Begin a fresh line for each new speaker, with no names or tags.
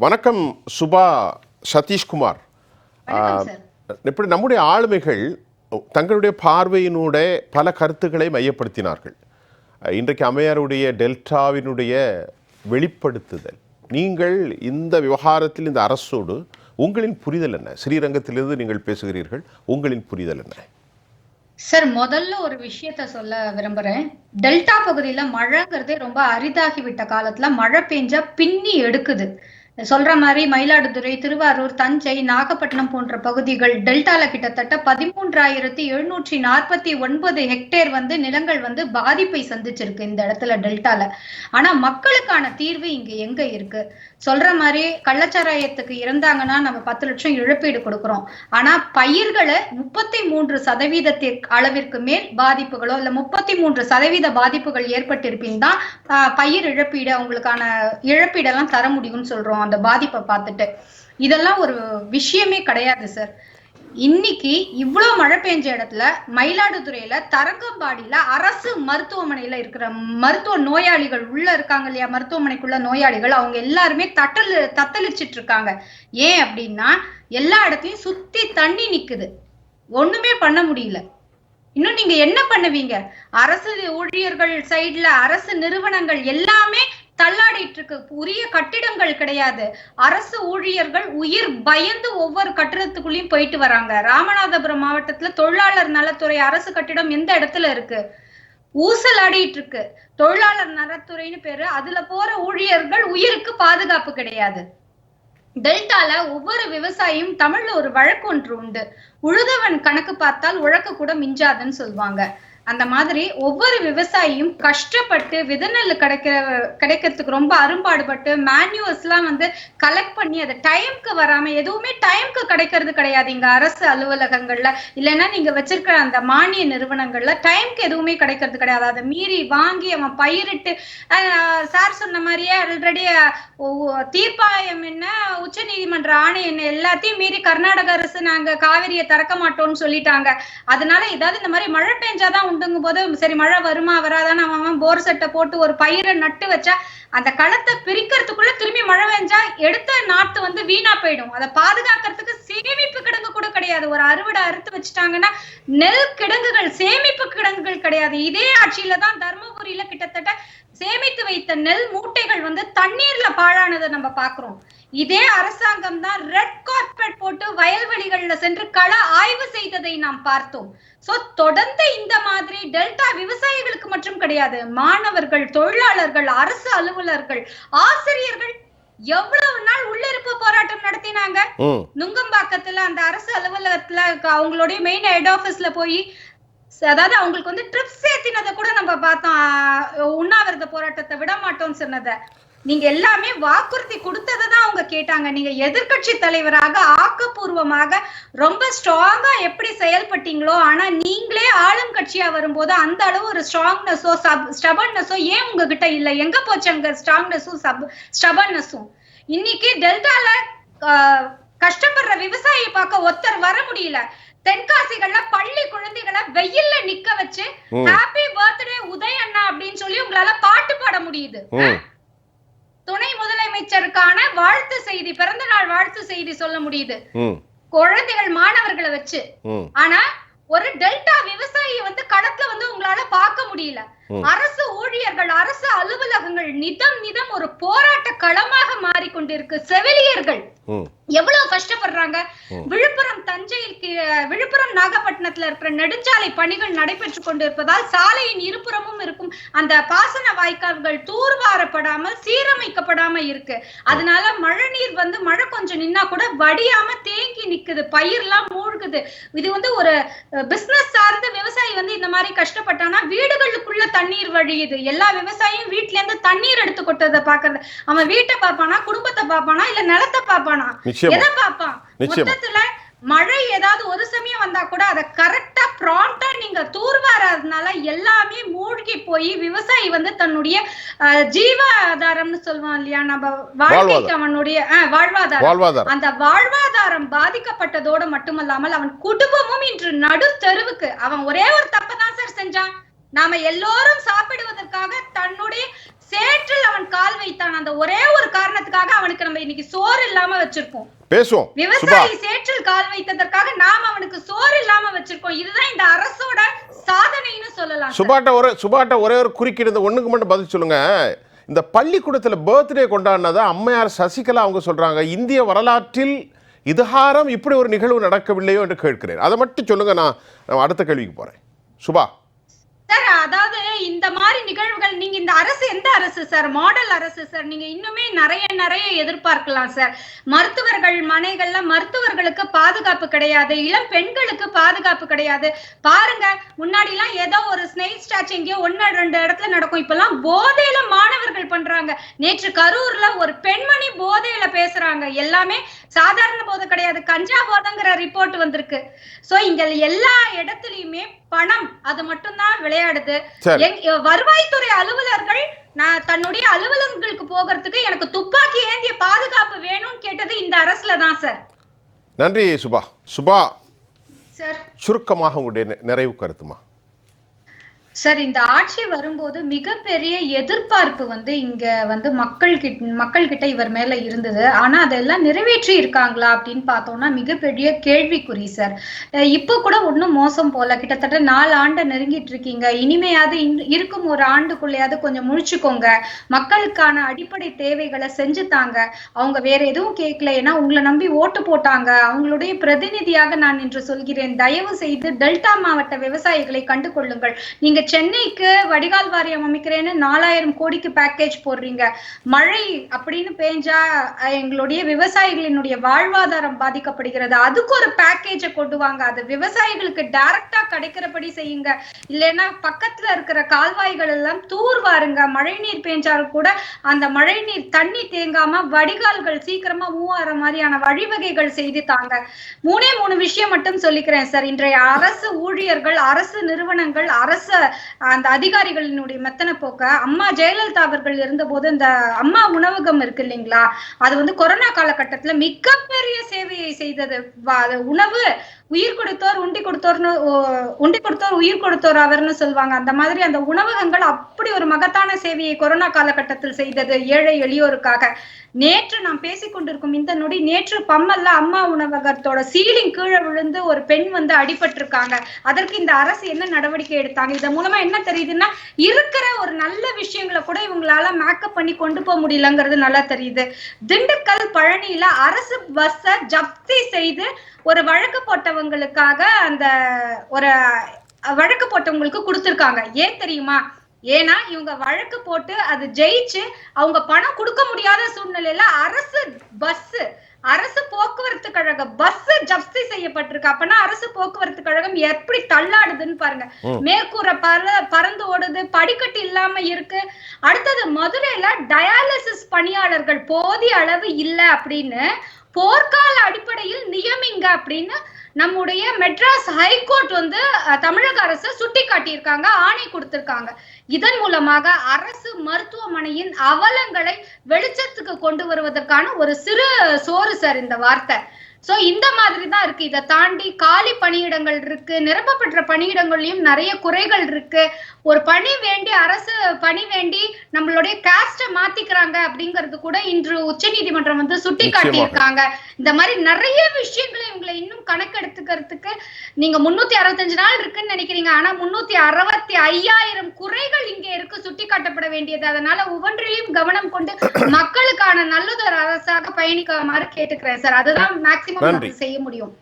வணக்கம் சுபா சதீஷ்குமார். இப்படி நம்முடைய ஆளுமைகள் தங்களுடைய பார்வையினூட பல கருத்துக்களை மையப்படுத்தினார்கள். இன்றைக்கு அம்மையாருடைய டெல்டாவினுடைய வெளிப்படுத்துதல். நீங்கள் இந்த விவகாரத்தில் இந்த அரசோடு உங்களின் புரிதல் என்ன? ஸ்ரீரங்கத்திலிருந்து நீங்கள் பேசுகிறீர்கள் உங்களின் புரிதல் என்ன?
சார் முதல்ல ஒரு விஷயத்த சொல்ல விரும்புறேன். டெல்டா பகுதியில மழைங்கிறதே ரொம்ப அரிதாகி விட்ட காலத்துல மழை பெஞ்சா பின்னி எடுக்குது. சொல்ற மாதிரி மயிலாடுதுறை திருவாரூர் தஞ்சை நாகப்பட்டினம் போன்ற பகுதிகள் டெல்டால கிட்டத்தட்ட பதிமூன்றாயிரத்தி எழுநூற்றி நாற்பத்தி ஒன்பது ஹெக்டேர் வந்து நிலங்கள் வந்து பாதிப்பை சந்திச்சிருக்கு இந்த இடத்துல டெல்டால. ஆனா மக்களுக்கான தீர்வு இங்க எங்க இருக்கு? சொல்ற மாதிரி கள்ளச்சாராயத்துக்கு இறந்தாங்கன்னா நம்ம பத்து லட்சம் இழப்பீடு கொடுக்குறோம். ஆனா பயிர்களை முப்பத்தி மூன்று சதவீதத்திற்கு அளவிற்கு மேல் பாதிப்புகளோ இல்ல முப்பத்தி மூன்று சதவீத பாதிப்புகள் ஏற்பட்டிருப்பின் தான் பயிர் இழப்பீடு அவங்களுக்கான இழப்பீடெல்லாம் தர முடியும்னு சொல்றோம் அந்த பாதிப்பை பார்த்துட்டு. இதெல்லாம் ஒரு விஷயமே கிடையாது சார். இன்னைக்கு இவ்வளவு மழை பெஞ்ச இடத்துல மயிலாடுதுறையில தரங்கம்பாடியில அரசு மருத்துவமனையில இருக்கிற மருத்துவ நோயாளிகள் உள்ள இருக்காங்க இல்லையா? மருத்துவமனைக்குள்ள நோயாளிகள் அவங்க எல்லாருமே தட்டல் தத்தளிச்சிட்டு இருக்காங்க. ஏன் அப்படின்னா எல்லா இடத்தையும் சுத்தி தண்ணி நிக்குது. ஒண்ணுமே பண்ண முடியல. இன்னும் நீங்க என்ன பண்ணுவீங்க? அரசு ஊழியர்கள் சைடுல அரசு நிறுவனங்கள் எல்லாமே தள்ளாடிட்டு இருக்கு உரிய கட்டிடங்கள் கிடையாது. அரசு ஊழியர்கள் உயிர் பயந்து ஒவ்வொரு கட்டிடத்துக்குள்ளயும் போயிட்டு வராங்க. ராமநாதபுரம் மாவட்டத்துல தொழிலாளர் நலத்துறை அரசு கட்டிடம் எந்த இடத்துல இருக்கு? ஊசலாடிட்டு இருக்கு தொழிலாளர் நலத்துறைன்னு பேரு. அதுல போற ஊழியர்கள் உயிருக்கு பாதுகாப்பு கிடையாது. டெல்டால ஒவ்வொரு விவசாயியும் தமிழ்ல ஒரு வழக்கு ஒன்று உண்டு. உழுதவன் கணக்கு பார்த்தால் உழக்கு கூட மிஞ்சாதுன்னு சொல்லுவாங்க அந்த மாதிரி ஒவ்வொரு விவசாயியும் கஷ்டப்பட்டு விதநெல் கிடைக்கிற கிடைக்கிறதுக்கு ரொம்ப அரும்பாடுபட்டு மேன்யூவல்ஸ் எல்லாம் வந்து கலெக்ட் பண்ணி அதை டைம்க்கு வராம எதுவுமே டைம்க்கு கிடைக்கிறது கிடையாது. இங்க அரசு அலுவலகங்கள்ல இல்லைன்னா நீங்க வச்சிருக்கிற அந்த மானிய நிறுவனங்கள்ல டைம்க்கு எதுவுமே கிடைக்கிறது கிடையாது. அதை மீறி வாங்கி அவன் பயிரிட்டு சார் சொன்ன மாதிரியே ஆல்ரெடி தீர்ப்பாயம் என்ன உச்ச நீதிமன்ற ஆணை என்ன எல்லாத்தையும் மீறி கர்நாடக அரசு நாங்க காவிரியை திறக்க மாட்டோம்னு சொல்லிட்டாங்க. அதனால ஏதாவது இந்த மாதிரி மழை பெஞ்சாதான் உண்டுங்கும் போது சரி மழை வருமா வராதான்னு அவன் போர் செட்டை போட்டு ஒரு பயிரை நட்டு வச்சா அந்த களத்தை பிரிக்கிறதுக்குள்ள திரும்பி மழை பெஞ்சா எடுத்த நாத்து வந்து வீணா போயிடும். அதை பாதுகாக்கிறதுக்கு சேமிப்பு கிடங்கு கூட கிடையாது. ஒரு அறுவடை அறுத்து வச்சுட்டாங்கன்னா நெல் கிடங்குகள் சேமிப்பு கிடங்குகள் கிடையாது. இதே ஆட்சியில தான் தர்மபுரியில கிட்டத்தட்ட சேமித்து வைத்த நெல் மூட்டைகள் வந்து தண்ணீர்ல பாழானதை நம்ம பாக்குறோம் இதே அரசாங்கம் தான் ரெட் கார்பெட் போட்டு வயல்வெளிகள்ல சென்று கள ஆய்வு செய்ததை நாம் பார்த்தோம். சோ தொடர்ந்து இந்த மாதிரி டெல்டா விவசாயிகளுக்கு மட்டும் கிடையாது மாணவர்கள் தொழிலாளர்கள் அரசு அலுவலர்கள் ஆசிரியர்கள் எவ்வளவு நாள் உள்ளிருப்பு போராட்டம் நடத்தினாங்க? நுங்கம்பாக்கத்துல அந்த அரசு அலுவலகத்துல அவங்களுடைய மெயின் ஹெட் ஆபீஸ்ல போய் அதாவது அவங்களுக்கு வந்து ட்ரிப்ஸ் ஏத்தினதை கூட நம்ம பார்த்தோம். உண்ணாவிரத போராட்டத்தை விட மாட்டோம்னு சொன்னதை. நீங்க எல்லாமே வாக்குறுதி கொடுத்ததை தான் அவங்க கேட்டாங்க. நீங்க எதிர்க்கட்சி தலைவராக ஆக்கப்பூர்வமாக ரொம்ப ஸ்ட்ராங்கா எப்படி செயல்பட்டீங்களோ ஆனா நீங்களே ஆளும் கட்சியா வரும்போது அந்த அளவு ஒரு ஸ்ட்ராங்னஸோ ஸ்டபன்னஸோ ஏன் உங்ககிட்ட இல்ல? எங்க போச்சு அங்க ஸ்ட்ராங்னஸும் ஸ்டபன்னஸும் இன்னைக்கு டெல்டால ஆஹ், கஷ்டப்படுற விவசாயி பார்க்க ஒருத்தர் வர முடியல. தென்காசிகள்ல பள்ளி குழந்தைகளை வெயில்ல நிக்க வச்சு. ஹாப்பி பர்த்டே உதய் அண்ணா அப்படின்னு சொல்லி உங்களால பாட்டு பாட முடியுது. முதலமைச்சருக்கான வாழ்த்து செய்தி பிறந்த நாள் வாழ்த்து செய்தி சொல்ல முடியுது. குழந்தைகள் மாணவர்களை வச்சு. ஆனா ஒரு டெல்டா விவசாயி வந்து களத்துல வந்து உங்களால பார்க்க முடியல. அரசு ஊழியர்கள் அரசு அலுவலகங்கள் நிதம் நிதம் ஒரு போராட்ட களமாக மாறிக்கொண்டிருக்கு. செவிலியர்கள் எவ்வளவு கஷ்டப்படுறாங்க. விழுப்புரம் தஞ்சையில் விழுப்புரம் நாகப்பட்டினத்துல இருக்கிற நெடுஞ்சாலை பணிகள் நடைபெற்று கொண்டிருப்பதால் சாலையின் இருபுறமும் இருக்கும். அந்த பாசன வாய்க்கால்கள் தூர்வாரப்படாமல் சீரமைக்கப்படாம இருக்கு. அதனால மழை நீர் வந்து மழை கொஞ்சம் நின்னா கூட வடியாம தேங்கி நிக்குது. பயிர்லாம் மூழ்குது. இது வந்து ஒரு பிசினஸ் சார்ந்த விவசாயி வந்து இந்த மாதிரி கஷ்டப்பட்டானா? வீடுகளுக்குள்ள தண்ணீர் வழியுது. எல்லா விவசாயியும் வீட்ல இருந்து தண்ணீர் எடுத்து கொட்டதை பாக்குறது அவன் வீட்டை பார்ப்பானா குடும்பத்தை பார்ப்பானா இல்ல நிலத்தை
நிச்சயமா.
எதை
நிச்சயமா.
மொத்தத்துல மழை ஏதாவது ஒரு சமயம் வந்தா கூட அதை கரெக்டா ப்ராம்ப்டா நீங்க தூர்வாராதனால எல்லாமே மூழ்கி போய் விவசாயி வந்து தன்னுடைய ஜீவாதாரம்னு சொல்லுவான் இல்லையா? நம்ம வாழ்க்கைக்கு. அவனுடைய வாழ்வாதாரம். அந்த வாழ்வாதாரம் பாதிக்கப்பட்டதோடு மட்டுமல்லாமல் அவன் குடும்பமும் இன்று நடு தெருவுக்கு அவன் ஒரே ஒரு தப்பை தான் சார் செஞ்சான். நாம எல்லோரும் சாப்பிடுவதற்காக தன்னுடைய சேற்றில் அவன் கால் வைத்தான். அந்த ஒரே ஒரு காரணத்துக்காக அவனுக்கு நம்ம இன்னைக்கு சோறு இல்லாம வச்சிருக்கோம்.
பேசுவோம்.
விவசாயி சேற்றில் கால் வைத்ததற்காக நாம் அவனுக்கு சோறு இல்லாம வச்சிருக்கோம். இதுதான் இந்த அரசோட சாதனைன்னு சொல்லலாம்.
சுபாட்ட ஒரு சுபாட்ட ஒரே ஒரு குறுக்கீடு இந்த ஒண்ணுக்கு மட்டும் பதில் சொல்லுங்க. இந்த பள்ளிக்கூடத்துல பர்த்டே கொண்டாடினதா அம்மையார் சசிகலா அவங்க சொல்றாங்க. இந்திய வரலாற்றில் இதுகாரம் இப்படி ஒரு நிகழ்வு நடக்கவில்லையோ என்று கேட்கிறேன். அதை மட்டும் சொல்லுங்க நான் அடுத்த கேள்விக்கு போறேன். சுபா.
சார் அதாவது இந்த மாதிரி நிகழ்வுகள் நீங்க இந்த அரசு எந்த அரசு சார்? மாடல் அரசு சார். நீங்க இன்னுமே நிறைய நிறைய எதிர்பார்க்கலாம் சார். மருத்துவர்கள் மனைகள்ல மருத்துவர்களுக்கு பாதுகாப்பு கிடையாது. இளம் பெண்களுக்கு பாதுகாப்பு கிடையாது. பாருங்க முன்னாடி எல்லாம் ஏதோ ஒரு ஸ்னேக் ஸ்டாச் எங்கேயோ ஒன்னு ரெண்டு இடத்துல நடக்கும். இப்பெல்லாம் போதையில மாணவர்கள் பண்றாங்க. நேற்று கரூர்ல ஒரு பெண்மணி போதையில பேசுறாங்க. எல்லாமே சாதாரண போதை கிடையாது. கஞ்சா போதைங்கிற ரிப்போர்ட் வந்திருக்கு. சோ இங்க எல்லா இடத்துலயுமே பணம் அது மட்டும்தான் விளையாடுது. வருவாய்த்துறை அலுவலர்கள் நான் தன்னுடைய அலுவலகங்களுக்கு போகிறதுக்கு எனக்கு துப்பாக்கி ஏந்திய பாதுகாப்பு வேணும்னு கேட்டது இந்த அரசுல தான் சார்.
நன்றி சுபா. சுபா.
சார்.
சுருக்கமாக உங்களுடைய நிறைவு கருத்துமா?
சார் இந்த ஆட்சி வரும்போது மிகப்பெரிய எதிர்பார்ப்பு வந்து இங்க வந்து மக்கள் கிட்ட மக்கள் கிட்ட இவர் மேல இருந்தது. ஆனா அதெல்லாம் நிறைவேற்றி இருக்காங்களா அப்படின்னு பார்த்தோம்னா மிகப்பெரிய கேள்விக்குறி சார். இப்போ கூட ஒன்றும் மோசம் போல. கிட்டத்தட்ட நாலு ஆண்டை நெருங்கிட்டு இருக்கீங்க. இனிமையாவது இருக்கும் ஒரு ஆண்டுக்குள்ளேயாவது கொஞ்சம் முழிச்சுக்கோங்க. மக்களுக்கான அடிப்படை தேவைகளை செஞ்சு தாங்க. அவங்க வேற எதுவும் கேட்கல. ஏன்னா உங்களை நம்பி ஓட்டு போட்டாங்க. அவங்களுடைய பிரதிநிதியாக நான் இன்று சொல்கிறேன். தயவு செய்து டெல்டா மாவட்ட விவசாயிகளை கண்டு கொள்ளுங்கள் நீங்க சென்னைக்கு வடிகால் வாரியம் அமைக்கிறேன்னு நாலாயிரம் கோடிக்கு பேக்கேஜ் போடுறீங்க. மழை அப்படின்னு பேஞ்சா எங்களுடைய விவசாயிகளினுடைய வாழ்வாதாரம் பாதிக்கப்படுகிறது. அதுக்கு ஒரு பேக்கேஜை கொண்டு வாங்க. அது விவசாயிகளுக்கு டைரக்டா கிடைக்கிறபடி செய்யுங்க. இல்லைன்னா பக்கத்துல இருக்கிற கால்வாய்கள் எல்லாம் தூர் வாருங்க. மழை நீர் பேஞ்சாலும் கூட அந்த மழை நீர் தண்ணி தேங்காம வடிகால்கள் சீக்கிரமா மூவாற மாதிரியான வழிவகைகள் செய்து தாங்க. மூணே மூணு விஷயம் மட்டும் சொல்லிக்கிறேன் சார். இன்றைய அரசு ஊழியர்கள் அரசு நிறுவனங்கள் அரசு அந்த அதிகாரிகளினுடைய மெத்தன போக்க அம்மா ஜெயலலிதா அவர்கள் இருந்தபோது இந்த அம்மா உணவகம் இருக்கு இல்லைங்களா? அது வந்து கொரோனா காலகட்டத்துல மிகப்பெரிய சேவையை செய்தது. உணவு உயிர் கொடுத்தோர் உண்டி கொடுத்தோர்னு உண்டி கொடுத்தோர் உயிர் கொடுத்தோர் அவர்னு சொல்லுவாங்க அந்த மாதிரி அந்த உணவகங்கள் அப்படி ஒரு மகத்தான சேவையை கொரோனா காலகட்டத்தில் செய்தது ஏழை எளியோருக்காக. நேற்று நாம் பேசிக் கொண்டிருக்கும் இந்த நொடி நேற்று பம்மல்ல அம்மா உணவகத்தோட சீலிங் கீழே விழுந்து ஒரு பெண் வந்து அடிபட்டிருக்காங்க. அதற்கு இந்த அரசு என்ன நடவடிக்கை எடுத்தாங்க? இதன் மூலமா என்ன தெரியுதுன்னா இருக்கிற ஒரு நல்ல விஷயங்களை கூட இவங்களால மேக்கப் பண்ணி கொண்டு போக முடியலங்கிறது நல்லா தெரியுது. திண்டுக்கல் பழனியில அரசு பஸ்ஸை ஜப்தி செய்து ஒரு வழக்கு போட்டவங்களுக்காக அந்த ஒரு வழக்கு போட்டவங்களுக்கு கொடுத்திருக்காங்க. ஏன் தெரியுமா? ஏன்னா இவங்க வழக்கு போட்டு அது ஜெயிச்சு அவங்க பணம் கொடுக்க முடியாத சூழ்நிலையில அரசு பஸ் அரசு போக்குவரத்து கழக பஸ் ஜப்தி செய்யப்பட்டிருக்கு. அப்பனா அரசு போக்குவரத்து கழகம் எப்படி தள்ளாடுதுன்னு பாருங்க.
ம்.
மேற்கூரை பற பறந்து ஓடுது படிக்கட்டு இல்லாம இருக்கு. அடுத்தது மதுரையில டயாலிசிஸ் பணியாளர்கள் போதிய அளவு இல்ல அப்படின்னு போர்க்கால அடிப்படையில் நியமிங்க அப்படின்னு நம்முடைய மெட்ராஸ் ஹைகோர்ட் வந்து தமிழக அரசு சுட்டி காட்டியிருக்காங்க ஆணை கொடுத்திருக்காங்க. இதன் மூலமாக அரசு மருத்துவமனையின் அவலங்களை வெளிச்சத்துக்கு கொண்டு வருவதற்கான ஒரு சிறு சோறு சார் இந்த வார்த்தை. சோ இந்த மாதிரி தான் இருக்கு. இதை தாண்டி காலி பணியிடங்கள் இருக்கு நிரப்பப்பட்ட பணியிடங்கள்லயும் நிறைய குறைகள் இருக்கு. ஒரு பணி வேண்டி அரசு பணி வேண்டி நம்மளுடைய காஸ்ட மாத்திக்கிறாங்க அப்படிங்கிறது கூட இன்று உச்சநீதிமன்றம் வந்து சுட்டி காட்டியிருக்காங்க இந்த மாதிரி நிறைய விஷயங்களை இவங்களை இன்னும் கணக்கெடுத்துக்கிறதுக்கு நீங்க முன்னூத்தி அறுபத்தஞ்சு நாள் இருக்குன்னு நினைக்கிறீங்க. ஆனா முன்னூத்தி அறுபத்தி ஐயாயிரம் குறைகள் இங்க இருக்கு சுட்டி காட்டப்பட வேண்டியது. அதனால ஒவ்வொன்றிலையும் கவனம் கொண்டு மக்களுக்கான நல்லதொரு அரசாக பயணிக்குமாறு கேட்டுக்கிறேன் சார். அதுதான் மேக்சிமம். செய்ய முடியும்.